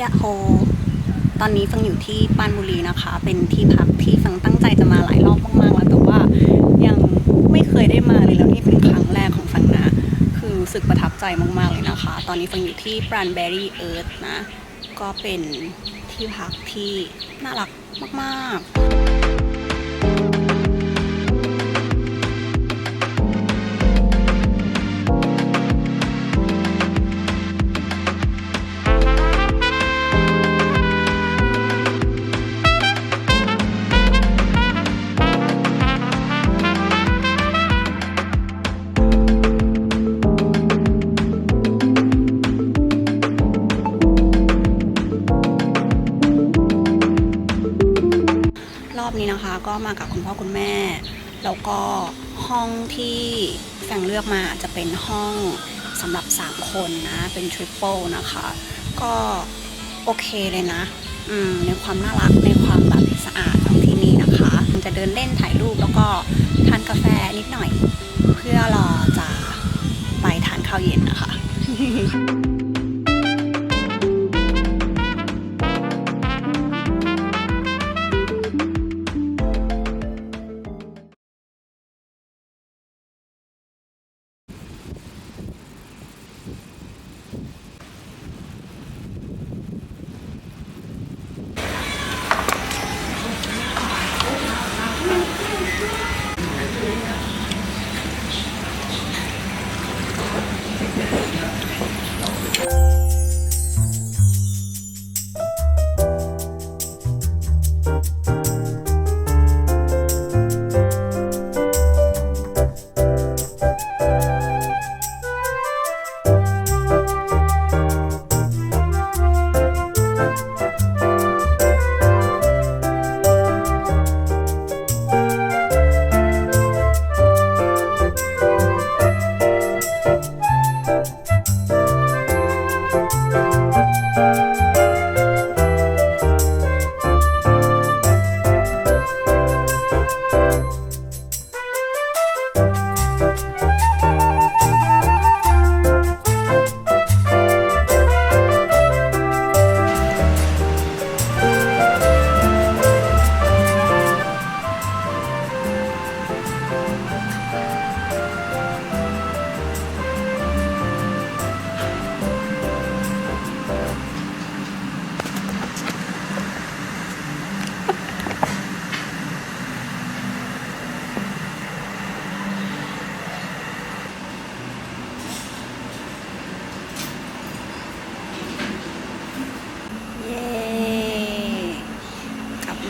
ยะโฮ ตอนนี้ฟังอยู่ที่ปานบุรีนะคะ เป็นที่พักที่ฟังตั้งใจจะมาหลายรอบมากๆแล้วแต่ว่ายังไม่เคยได้มาเลยแล้วนี่เป็นครั้งแรกของฟังนะคือรู้สึกประทับใจมากๆเลยนะคะ ตอนนี้ฟังอยู่ที่ปรานเบอรี่เอิร์ธนะ ก็เป็นที่พักที่น่ารักมากๆ พ่อคุณแม่ แล้วก็ห้องที่แฟงเลือกมาจะเป็นห้องสำหรับ 3 คนนะ เป็นทริปเปิลนะคะ ก็โอเคเลยนะในความน่ารักในความแบบสะอาดของที่นี่นะคะ จะเดินเล่นถ่ายรูปแล้วก็ทานกาแฟนิดหน่อย เพื่อรอจะไปทานข้าวเย็นนะคะ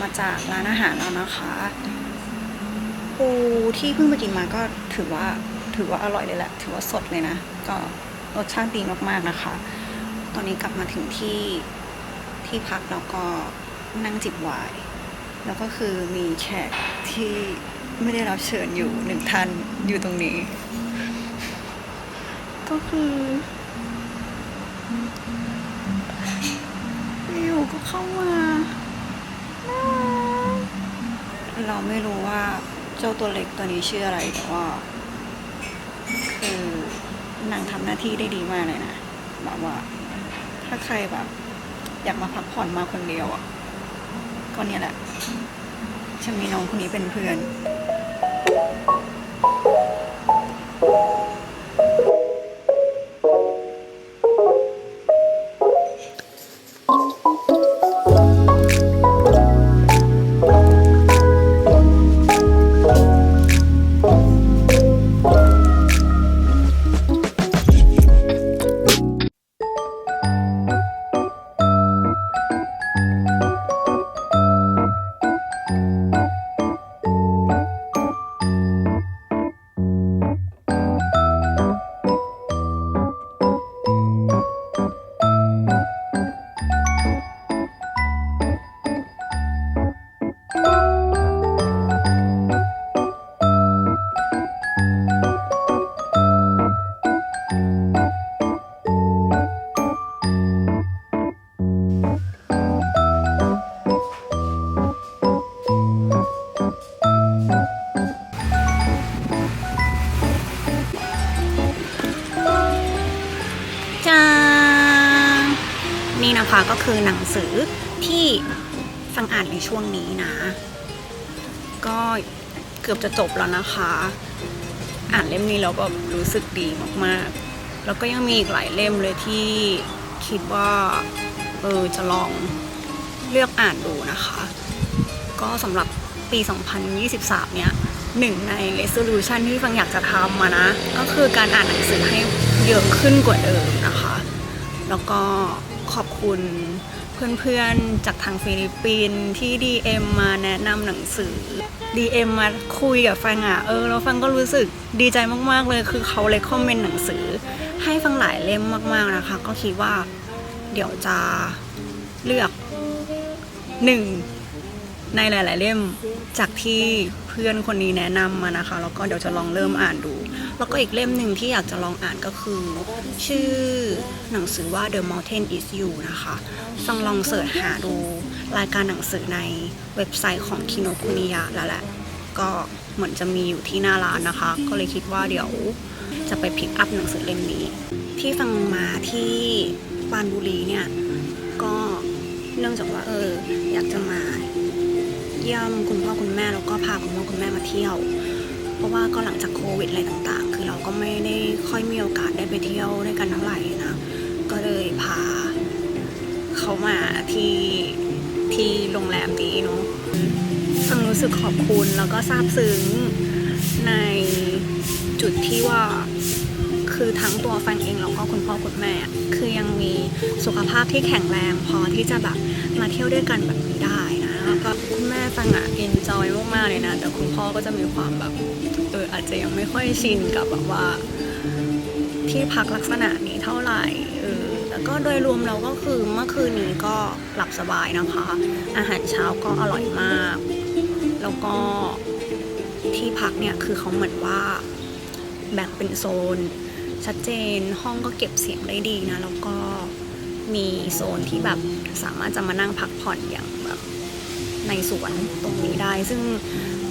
มาจากร้านอาหารแล้วนะคะ ปูที่เพิ่งไปกินมาก็ถือว่าถือว่าอร่อยเลยแหละ ถือว่าสดเลยนะ ก็รสชาติดีมากๆนะคะ ตอนนี้กลับมาถึงที่ที่พักแล้วก็นั่งจิบไวน์แล้วก็คือมีแขกที่ไม่ได้รับเชิญอยู่หนึ่งท่านอยู่ตรงนี้ ก็คืออยู่ก็เข้ามา เราไม่รู้ว่าเจ้าตัวเล็กตัวนี้ชื่ออะไรแต่ว่า คือนางทำหน้าที่ได้ดีมากเลยนะแบบว่า ถ้าใครแบบ อยากมาพักผ่อนมาคนเดียวอะก็เนี่ยแหละฉันมีน้องคนนี้เป็นเพื่อน ก็คือหนังสือที่ฟังอ่านในช่วงนี้นะ ก็เกือบจะจบแล้วนะคะ อ่านเล่มนี้แล้วแบบรู้สึกดีมากๆ แล้วก็ยังมีอีกหลายเล่มเลยที่คิดว่าเออจะลองเลือกอ่านดูนะคะ ก็สำหรับปี 2023 เนี่ยหนึ่งใน resolution ที่ฟังอยากจะทำมานะ ก็คือการอ่านหนังสือให้เยอะขึ้นกว่าเดิมนะคะ แล้วก็ ขอบคุณเพื่อนๆ จากทางฟิลิปปินส์ที่ DM มาแนะนำหนังสือ DM มาคุยกับฟังอะเออแล้วฟังก็รู้สึกดีใจมากๆเลย คือเขาเลยคอมเมนต์หนังสือ ให้ฟังหลายเล่มมากๆนะคะ ก็คิดว่าเดี๋ยวจะเลือกหนึ่งในหลาย ๆ เล่มจากที่เพื่อนคนนี้แนะนำมานะคะ แล้วก็เดี๋ยวจะลองเริ่มอ่านดู แล้วก็อีกเล่มหนึ่งที่อยากจะลองอ่านก็คือ ชื่อหนังสือว่า The Mountain Is You นะคะฟังลองเสิร์ชหาดูรายการหนังสือในเว็บไซต์ของคิโนคุนิยะแล้วแหละ ก็เหมือนจะมีอยู่ที่หน้าร้านนะคะ ก็เลยคิดว่าเดี๋ยวจะไปพิกอัพหนังสือเล่มนี้ ที่ฟังมาที่ปานบุรีเนี่ย ก็เนื่องจากว่าเอออยากจะมาเยี่ยมคุณพ่อคุณแม่แล้วก็พาคุณพ่อคุณแม่มาเที่ยว เพราะว่าก็หลังจากโควิดอะไรต่าง ก็ไม่ได้ค่อยมีโอกาสได้ไปเที่ยวด้วยกันเท่าไหร่นะ ก็เลยพาเขามาที่ที่โรงแรมนี้เนาะฟังรู้สึกขอบคุณแล้วก็ซาบซึ้งในจุดที่ว่าคือทั้งตัวฟังเองแล้วก็คุณพ่อคุณแม่ คือยังมีสุขภาพที่แข็งแรงพอที่จะแบบมาเที่ยวด้วยกันแบบนี้ได้นะแล้วก็ ฟังอะเอนจอยมากๆเลยนะ แต่คุณพ่อก็จะมีความแบบเอออาจจะยังไม่ค่อยชินกับแบบว่า ที่พักลักษณะนี้เท่าไหร่เออแต่ก็โดยรวมเราก็คือเมื่อคืนนี้ก็หลับสบายนะคะ อาหารเช้าก็อร่อยมาก แล้วก็ที่พักเนี่ยคือเขาเหมือนว่าแบ่งเป็นโซน ชัดเจนห้องก็เก็บเสียงได้ดีนะ แล้วก็มีโซนที่แบบสามารถจะมานั่งพักผ่อนอย่างแบบ ในสวนตรงนี้ได้ ซึ่ง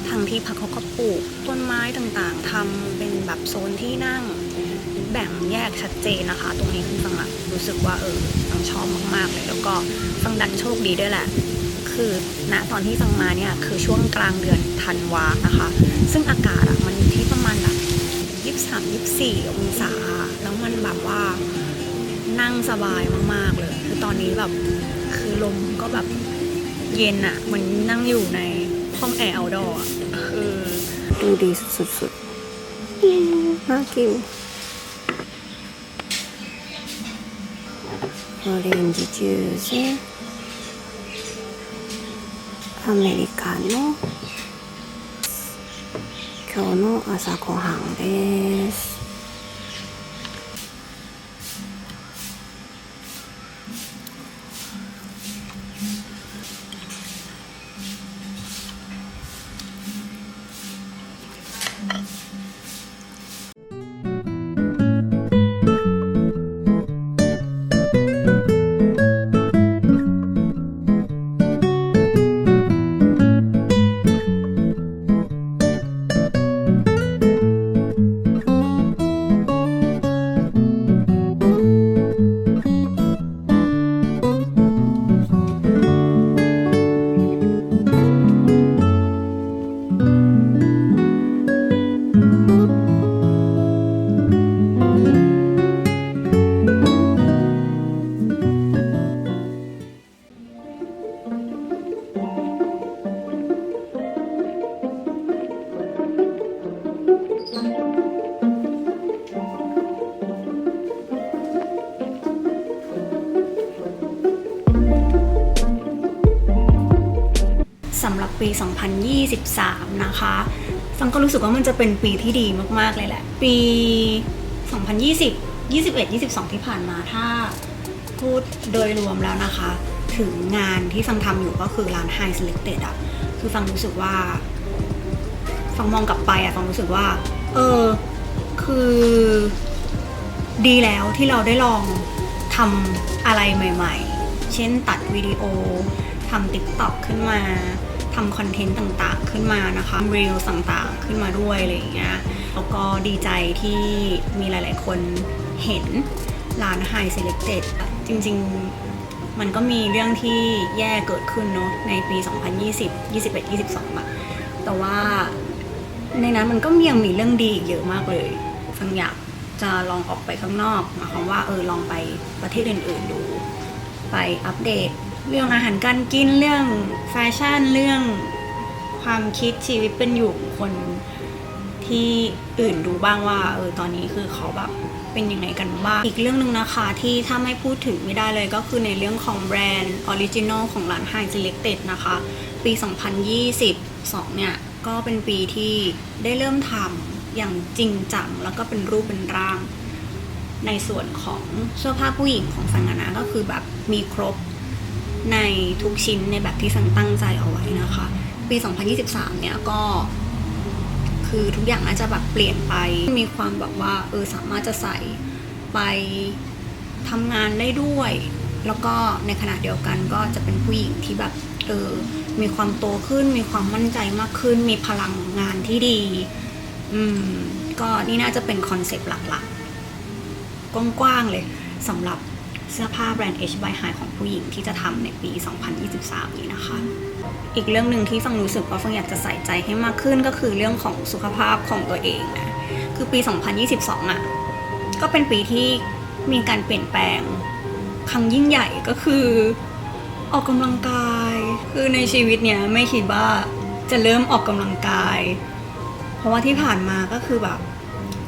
ทางที่พักเขาก็ปลูกต้นไม้ต่างๆทำเป็นแบบโซนที่นั่ง แบ่งแยกชัดเจนนะคะ ตรงนี้คือฟังอะรู้สึกว่าเออฟังชอบมากๆเลย แล้วก็ฟังดันโชคดีด้วยแหละ คือณตอนที่ฟังมาเนี่ยคือช่วงกลางเดือนธันวานะคะ ซึ่งอากาศอะมันอยู่ที่ประมาณแบบยี่สามยี่สี่องศา แล้วมันแบบว่านั่งสบายมากๆเลย คือตอนนี้แบบคือลมก็แบบ เย็นอะเหมันนั่งอยู่ในห้องแอร์เอาดอร์อะคือดูดีสุดๆน่ากิวオレンジジュースアメリカの今日の朝ごはんです ปี 2023 นะคะฟังก็รู้สึกว่ามันจะเป็นปีที่ดีมากๆเลยแหละ ปี 2020 21 22 ที่ผ่านมาถ้าพูดโดยรวมแล้วนะคะ ถึงงานที่ฟังทำอยู่ก็คือร้าน High Selected อะคือฟังรู้สึกว่าฟังมองกลับไปอะฟังรู้สึกว่า เออ คือ ดีแล้วที่เราได้ลองทำอะไรใหม่ ๆ เช่นตัดวิดีโอทำติ๊กต็อกขึ้นมา ทำคอนเทนต์ต่างๆ ขึ้นมานะคะรีลต่างๆ ขึ้นมาด้วยอะไรอย่างเงี้ยแล้วก็ดีใจที่มีหลายๆคนเห็นร้าน High Selected จริงๆมันก็มีเรื่องที่แย่เกิดขึ้นเนาะในปี 2020 21 22อะแต่ว่าในนั้นมันก็ยังมีเรื่องดีอีกเยอะมากเลยฟังอยากจะลองออกไปข้างนอกหมายความว่าเออลองไปประเทศอื่นๆดู ไปอัปเดต เรื่องอาหารการกินเรื่องแฟชั่นเรื่องความคิดชีวิตเป็นอยู่คนที่อื่นดูบ้างว่าเออตอนนี้คือเขาแบบเป็นยังไงกันบ้าง อีกเรื่องหนึ่งนะคะที่ถ้าไม่พูดถึงไม่ได้เลยก็คือในเรื่องของแบรนด์ออริจินอลของร้าน High Selected นะคะ ปี 2022 เนี่ย ก็เป็นปีที่ได้เริ่มทำอย่างจริงจัง แล้วก็เป็นรูปเป็นร่าง ในส่วนของเสื้อผ้าผู้หญิงของสังกนะก็คือแบบมีครบ ในทุกชิ้นในแบบที่สังตั้งใจเอาไว้นะคะ ปี 2023 เนี่ยก็ คือทุกอย่างน่าจะแบบเปลี่ยนไป มีความแบบว่าเออสามารถจะใส่ไปทำงานได้ด้วย แล้วก็ในขณะเดียวกันก็จะเป็นผู้หญิงที่แบบเออมีความโตขึ้น มีความมั่นใจมากขึ้น มีพลังงานที่ดี อืม ก็นี่น่าจะเป็นคอนเซปต์หลักๆ กว้างๆเลยสำหรับ เสื้อผ้าแบรนด์ H by High ของผู้หญิงที่จะทำในปี 2023 นี้นะคะ อีกเรื่องหนึ่งที่ฟังรู้สึกว่าฟังอยากจะใส่ใจให้มากขึ้นก็คือเรื่องของสุขภาพของตัวเองนะคือปี 2022 อะ ก็เป็นปีที่มีการเปลี่ยนแปลงครั้งยิ่งใหญ่ก็คือออกกำลังกาย คือในชีวิตเนี้ยไม่คิดว่าจะเริ่มออกกำลังกาย เพราะว่าที่ผ่านมาก็คือแบบ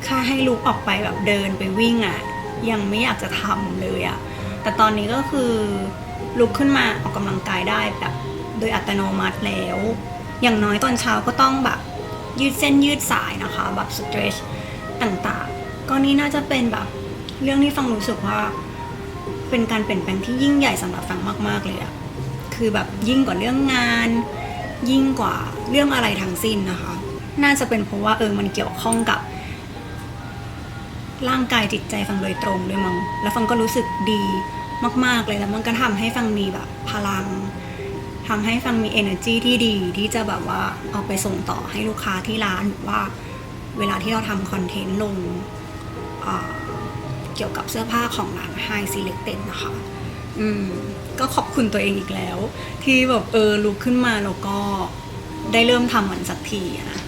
ค่าให้ลุกออกไปแบบเดินไปวิ่งอะ่ะ ยังไม่อยากจะทำเลยอะ่ะ แต่ตอนนี้ก็คือลุกขึ้นมาออกกำลังกายได้แบบโดยอัตโนมัติแล้ว อย่างน้อยตอนเช้าก็ต้องแบบยืดเส้นยืดสายนะคะ แบบสเตรชต่างๆ ก็นี่น่าจะเป็นแบบเรื่องที่ฟังรู้สึกว่าเป็นการเปลี่ยนแปลงที่ยิ่งใหญ่สำหรับฟังมาก ๆ เลยอะคือแบบยิ่งกว่าเรื่องงาน ยิ่งกว่าเรื่องอะไรทั้งสิ้นนะคะ น่าจะเป็นเพราะว่าเออมันเกี่ยวข้องกับ ร่างกายจิตใจฟังโดยตรงด้วยมั้งแล้วฟังก็รู้สึกดีมาก ๆ เลยแล้วมันก็ทำให้ฟังมีแบบพลังทำให้ฟังมี energy ที่ดีที่จะแบบว่าเอาไปส่งต่อให้ลูกค้าที่ร้านหรือว่าเวลาที่เราทำคอนเทนต์ลงเกี่ยวกับเสื้อผ้าของร้าน High Selected นะคะ อืม ก็ขอบคุณตัวเองอีกแล้ว ที่แบบเออลุกขึ้นมาแล้วก็ได้เริ่มทำมันสักทีนะ